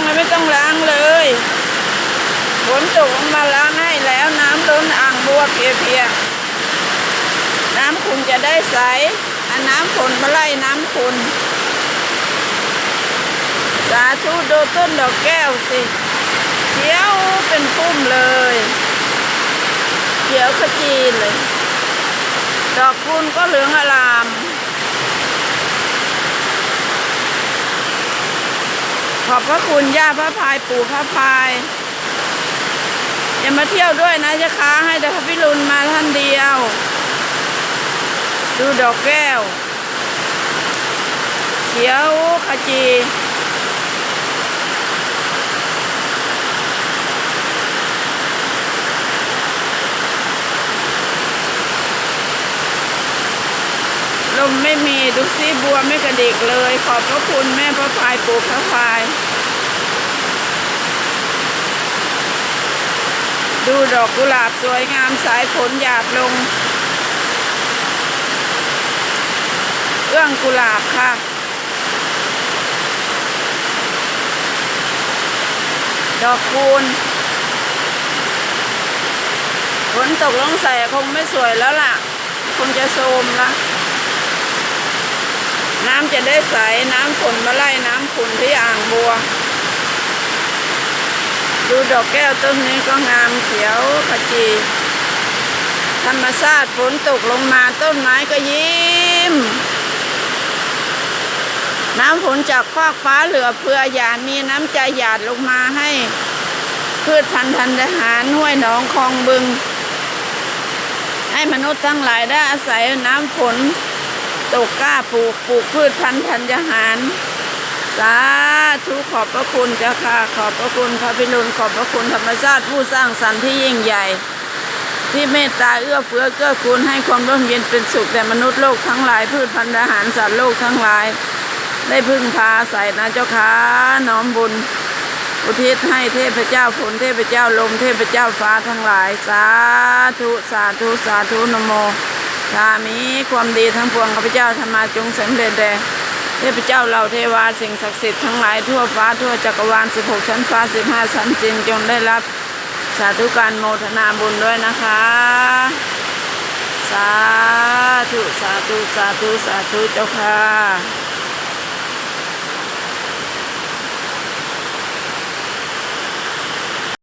องไม่ต้องล้างเลยฝนตกมาล้างให้แล้วน้ำล้นอ่างบัวเพียๆน้ำขุ่นจะได้ใสอันน้ำฝนมาไล่น้ำขุ่นสาธุดูต้นดอกแก้วสิเขียวเป็นพุ่มเลยเขียวขจีเลย ดอกคุณก็เหลืองอลาม ขอบ พระคุณย่าพระพายปู่พระพายอย่ามาเที่ยวด้วยนะจะค้าให้แต่พระพิรุณมาท่านเดียว ดูดอกแก้ว เขียวขจีลมไม่มีดูซิบัวไม่กระดิกเลย ขอบพระคุณแม่พระพายปู่พระพาย ดูดอกกุหลาบสวยงามสายฝนหยาดลง เอื้องกุหลาบค่ะ ดอกคูณฝนตกลงใส่คงไม่สวยแล้วล่ะ คงจะโทรมละน้ำจะได้ใส น้ำฝนมาไล่น้ำขุนที่อ่างบัว ดูดอกแก้วต้นนี้ก็งามเขียวขจี ธรรมชาติฝนตกลงมาต้นไม้ก็ยิ้ม น้ำฝนจากฟากฟ้าเหลือเพื่ออย่ามีน้ำใจหยาดลงมาให้ พืชพันธุ์ธัญหารห้วยหนองคลองบึง ให้มนุษย์ทั้งหลายได้อาศัยน้ำฝนตกกล้าปลูกปลูกพืชพันธุ์ธัญหาร สาธุขอบพระคุณเจ้าค่ะ ขอบพระคุณพระพิรุณขอบพระคุณธรรมชาติผู้สร้างสรรค์ที่ยิ่งใหญ่ ที่เมตตาเอื้อเฟื้อเกื้อกูลให้ความร่มเย็นเป็นสุขแด่มนุษย์โลกทั้งหลายพืชพันธุ์อาหารสัตว์โลกทั้งหลาย ได้พึ่งพาอาศัยนะเจ้าค่ะน้อมบุญ อุทิศให้เทพเจ้าฝนเทพเจ้าลมเทพเจ้าฟ้าทั้งหลาย สาธุสาธุสาธุนโมถ้ามีความดีทั้งปวงข้าพเจ้าธรรมาจงสำเร็จแด่ เทพเจ้าเราเทวาสิ่งศักดิ์สิทธิ์ทั้งหลายทั่วฟ้าทั่วจักรวาล 16 ชั้นฟ้า 15 ชั้นจินจงได้รับสาธุการโมทนาบุญด้วยนะคะ สาธุ สาธุ สาธุ สาธุเจ้าค่ะ